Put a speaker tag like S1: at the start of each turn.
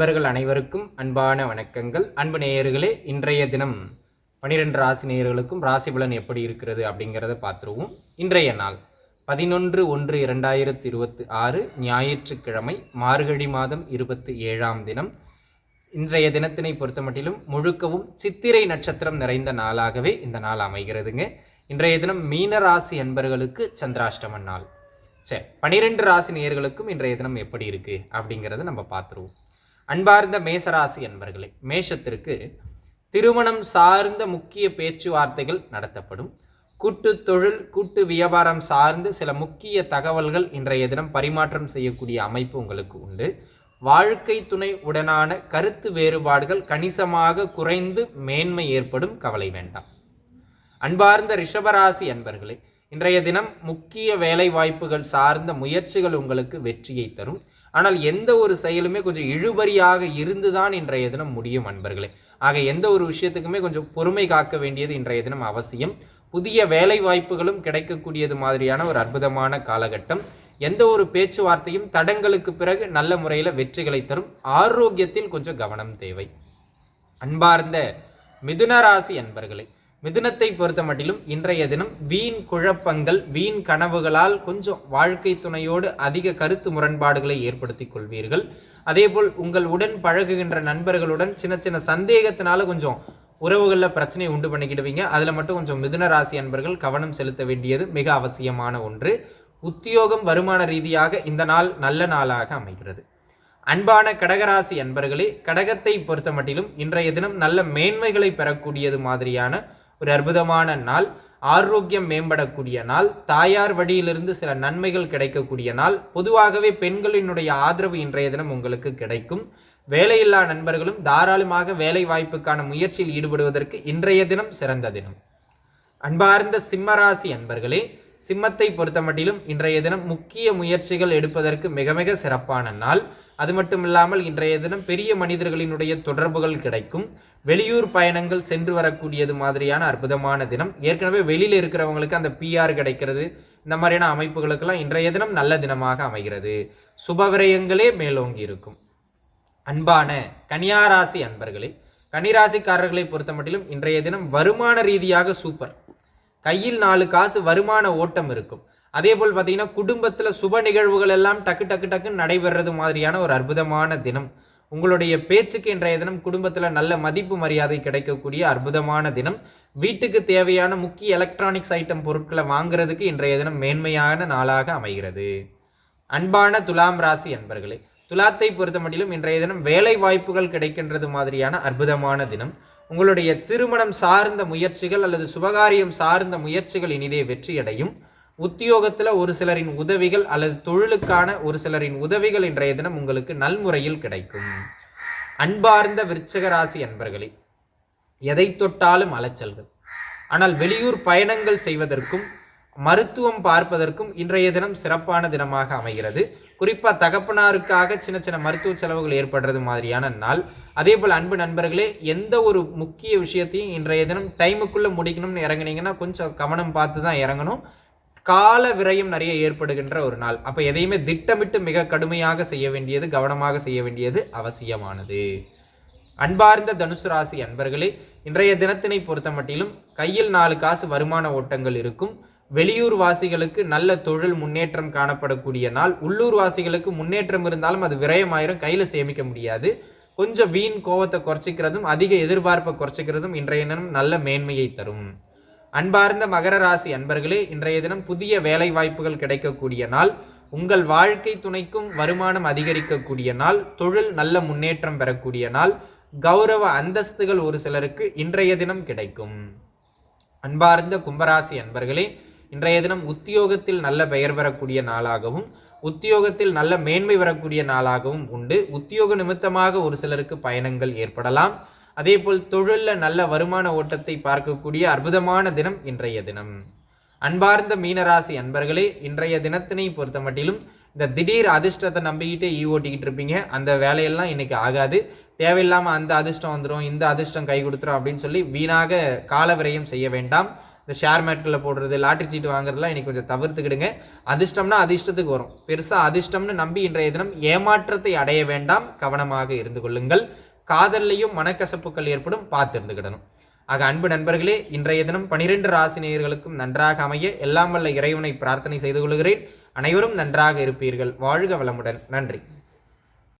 S1: நண்பர்கள் அனைவருக்கும் அன்பான வணக்கங்கள். அன்பு நேயர்களே இன்றைய தினம் பனிரெண்டு ராசி நேயர்களுக்கும் ராசி பலன் எப்படி இருக்கிறது அப்படிங்கிறத பார்த்துருவோம். இன்றைய நாள் பதினொன்று ஒன்று இரண்டாயிரத்தி இருபத்தி ஆறு ஞாயிற்றுக்கிழமை மார்கழி மாதம் இருபத்தி ஏழாம் தினம். இன்றைய தினத்தினை பொறுத்தமட்டிலும் முழுக்கவும் சித்திரை நட்சத்திரம் நிறைந்த நாளாகவே இந்த நாள் அமைகிறதுங்க. இன்றைய தினம் மீன ராசி அன்பர்களுக்கு சந்திராஷ்டம நாள். சரி பனிரெண்டு ராசி நேயர்களுக்கும் இன்றைய தினம் எப்படி இருக்குது அப்படிங்கிறத நம்ம பார்த்துருவோம். அன்பார்ந்த மேசராசி அன்பர்களே மேஷத்திற்கு திருமணம் சார்ந்த முக்கிய பேச்சுவார்த்தைகள் நடத்தப்படும். கூட்டு தொழில் கூட்டு வியாபாரம் சார்ந்து சில முக்கிய தகவல்கள் இன்றைய தினம் பரிமாற்றம் செய்யக்கூடிய அமைப்பு உங்களுக்கு உண்டு. வாழ்க்கை துணை உடனான கருத்து வேறுபாடுகள் கணிசமாக குறைந்து மேன்மை ஏற்படும் கவலை வேண்டாம். அன்பார்ந்த ரிஷபராசி அன்பர்களே இன்றைய தினம் முக்கிய வேலை வாய்ப்புகள் சார்ந்த முயற்சிகள் உங்களுக்கு வெற்றியை தரும். ஆனால் எந்த ஒரு செயலுமே கொஞ்சம் இழுபறியாக இருந்துதான் இன்றைய தினம் முடியும் அன்பர்களே. ஆக எந்த ஒரு விஷயத்துக்குமே கொஞ்சம் பொறுமை காக்க வேண்டியது இன்றைய தினம் அவசியம். புதிய வேலை வாய்ப்புகளும் கிடைக்கக்கூடியது மாதிரியான ஒரு அற்புதமான காலகட்டம். எந்த ஒரு பேச்சுவார்த்தையும் தடங்களுக்கு பிறகு நல்ல முறையில் வெற்றிகளை தரும். ஆரோக்கியத்தில் கொஞ்சம் கவனம் தேவை. அன்பார்ந்த மிதுன ராசி அன்பர்களே மிதுனத்தை பொறுத்த மட்டிலும் இன்றைய தினம் வீண் குழப்பங்கள் வீண் கனவுகளால் கொஞ்சம் வாழ்க்கை துணையோடு அதிக கருத்து முரண்பாடுகளை ஏற்படுத்தி கொள்வீர்கள். அதேபோல் உங்கள் உடன் பழகுகின்ற நண்பர்களுடன் சின்ன சின்ன சந்தேகத்தினால கொஞ்சம் உறவுகளில் பிரச்சனையை உண்டு பண்ணிக்கிடுவீங்க. அதில் மட்டும் கொஞ்சம் மிதுன ராசி அன்பர்கள் கவனம் செலுத்த வேண்டியது மிக அவசியமான ஒன்று. உத்தியோகம் வருமான ரீதியாக இந்த நாள் நல்ல நாளாக அமைகிறது. அன்பான கடகராசி அன்பர்களே கடகத்தை பொறுத்த மட்டிலும் இன்றைய தினம் நல்ல மேன்மைகளை பெறக்கூடியது மாதிரியான ஒரு அற்புதமான நாள். ஆரோக்கியம் மேம்படக்கூடிய நாள். தாயார் வழியிலிருந்து சில நன்மைகள் கிடைக்கக்கூடிய நாள். பொதுவாகவே பெண்களினுடைய ஆதரவு இன்றைய தினம் உங்களுக்கு கிடைக்கும். வேலையில்லா நண்பர்களும் தாராளமாக வேலை வாய்ப்புக்கான முயற்சியில் ஈடுபடுவதற்கு இன்றைய தினம் சிறந்த தினம். அன்பார்ந்த சிம்மராசி அன்பர்களே சிம்மத்தை பொறுத்தமட்டிலும் இன்றைய தினம் முக்கிய முயற்சிகள் எடுப்பதற்கு மிக மிக சிறப்பான நாள். அது மட்டும் இல்லாமல் இன்றைய தினம் பெரிய மனிதர்களினுடைய தொடர்புகள் கிடைக்கும். வெளியூர் பயணங்கள் சென்று வரக்கூடியது மாதிரியான அற்புதமான தினம். ஏற்கனவே வெளியில் இருக்கிறவங்களுக்கு அந்த பிஆர் கிடைக்கிறது. இந்த மாதிரியான அமைப்புகளுக்கெல்லாம் இன்றைய தினம் நல்ல தினமாக அமைகிறது. சுபவிரயங்களே மேலோங்கி இருக்கும். அன்பான கன்னியாராசி அன்பர்களே கன்னிராசிக்காரர்களை பொறுத்த மட்டிலும் இன்றைய தினம் வருமான ரீதியாக சூப்பர். கையில் நாலு காசு வருமான ஓட்டம் இருக்கும். அதே போல் பார்த்தீங்கன்னா குடும்பத்தில் சுப நிகழ்வுகள் எல்லாம் டக்கு டக்கு டக்குன்னு நடைபெறது மாதிரியான ஒரு அற்புதமான தினம். உங்களுடைய பேச்சுக்கு இன்றைய தினம் குடும்பத்தில் நல்ல மதிப்பு மரியாதை கிடைக்கக்கூடிய அற்புதமான தினம். வீட்டுக்கு தேவையான முக்கிய எலக்ட்ரானிக்ஸ் ஐட்டம் பொருட்களை வாங்குறதுக்கு இன்றைய தினம் மேன்மையான நாளாக அமைகிறது. அன்பான துலாம் ராசி அன்பர்களே துலாத்தை பொறுத்த மட்டிலும் இன்றைய தினம் வேலை வாய்ப்புகள் கிடைக்கின்றது மாதிரியான அற்புதமான தினம். உங்களுடைய திருமணம் சார்ந்த முயற்சிகள் அல்லது சுபகாரியம் சார்ந்த முயற்சிகள் இனிதே வெற்றியடையும். உத்தியோகத்தில் ஒரு சிலரின் உதவிகள் அல்லது தொழிலுக்கான ஒரு சிலரின் உதவிகள் இன்றைய தினம் உங்களுக்கு நல்முறையில் கிடைக்கும். அன்பார்ந்த விருச்சக ராசி அன்பர்களே எதை தொட்டாலும் அலைச்சல்கள். ஆனால் வெளியூர் பயணங்கள் செய்வதற்கும் மருத்துவம் பார்ப்பதற்கும் இன்றைய தினம் சிறப்பான தினமாக அமைகிறது. குறிப்பாக தகப்பனாருக்காக சின்ன சின்ன மருத்துவ செலவுகள் ஏற்படுறது மாதிரியான நாள். அதே போல் அன்பு நண்பர்களே எந்த ஒரு முக்கிய விஷயத்தையும் இன்றைய தினம் டைமுக்குள்ளே முடிக்கணும்னு இறங்குனீங்கன்னா கொஞ்சம் கவனம் பார்த்து தான் இறங்கணும். கால விரயம் நிறைய ஏற்படுகின்ற ஒரு நாள். அப்போ எதையுமே திட்டமிட்டு மிக கடுமையாக செய்ய வேண்டியது கவனமாக செய்ய வேண்டியது அவசியமானது. அன்பார்ந்த தனுசு ராசி அன்பர்களே இன்றைய தினத்தினை பொறுத்த மட்டிலும் கையில் நாலு காசு வருமான ஓட்டங்கள் இருக்கும். வெளியூர் வாசிகளுக்கு நல்ல தொழில் முன்னேற்றம் காணப்படக்கூடிய நாள். உள்ளூர் வாசிகளுக்கு முன்னேற்றம் இருந்தாலும் அது விரயமாயிரும் கையில் சேமிக்க முடியாது. கொஞ்சம் வீண் கோவத்தை குறைச்சிக்கிறதும் அதிக எதிர்பார்ப்பை குறைச்சிக்கிறதும் இன்றைய தினம் நல்ல மேன்மையை தரும். அன்பார்ந்த மகர ராசி அன்பர்களே இன்றைய தினம் புதிய வேலை வாய்ப்புகள் கிடைக்கக்கூடிய நாள். உங்கள் வாழ்க்கை துணைக்கும் வருமானம் அதிகரிக்கக்கூடிய நாள். தொழில் நல்ல முன்னேற்றம் பெறக்கூடிய நாள். கௌரவ அந்தஸ்துகள் ஒரு சிலருக்கு இன்றைய தினம் கிடைக்கும். அன்பார்ந்த கும்பராசி அன்பர்களே இன்றைய தினம் உத்தியோகத்தில் நல்ல பெயர் பெறக்கூடிய நாளாகவும் உத்தியோகத்தில் நல்ல மேன்மை வரக்கூடிய நாளாகவும் உண்டு. உத்தியோக நிமித்தமாக ஒரு சிலருக்கு பயணங்கள் ஏற்படலாம். அதே போல் தொழிலில் நல்ல வருமான ஓட்டத்தை பார்க்கக்கூடிய அற்புதமான தினம் இன்றைய தினம். அன்பார்ந்த மீனராசி அன்பர்களே இன்றைய தினத்தினை பொறுத்த மட்டிலும் இந்த திடீர் அதிர்ஷ்டத்தை நம்பிக்கிட்டே ஈ ஓட்டிக்கிட்டு இருப்பீங்க. அந்த வேலையெல்லாம் இன்னைக்கு ஆகாது. தேவையில்லாமல் அந்த அதிர்ஷ்டம் வந்துடும் இந்த அதிர்ஷ்டம் கை கொடுத்துரும் அப்படின்னு சொல்லி வீணாக கால விரயம் செய்ய வேண்டாம். இந்த ஷேர் மார்க்கெட்டில் போடுறது லாட்டரி சீட்டு வாங்குறதுலாம் இன்னைக்கு கொஞ்சம் தவிர்த்துக்கிடுங்க. அதிர்ஷ்டம்னா அதிர்ஷ்டத்துக்கு வரும். பெருசாக அதிர்ஷ்டம்னு நம்பி இன்றைய தினம் ஏமாற்றத்தை அடைய வேண்டாம். கவனமாக இருந்து கொள்ளுங்கள். காதல்லையும் மனக்கசப்புகள் ஏற்படும் பார்த்து இருந்துக்கிடணும் ஆக அன்பு நண்பர்களே இன்றைய தினம் பனிரெண்டு ராசி நேயர்களுக்கும் நன்றாக அமைய எல்லாம் வல்ல இறைவனை பிரார்த்தனை செய்து கொள்கிறேன். அனைவரும் நன்றாக இருப்பீர்கள். வாழ்க வளமுடன். நன்றி.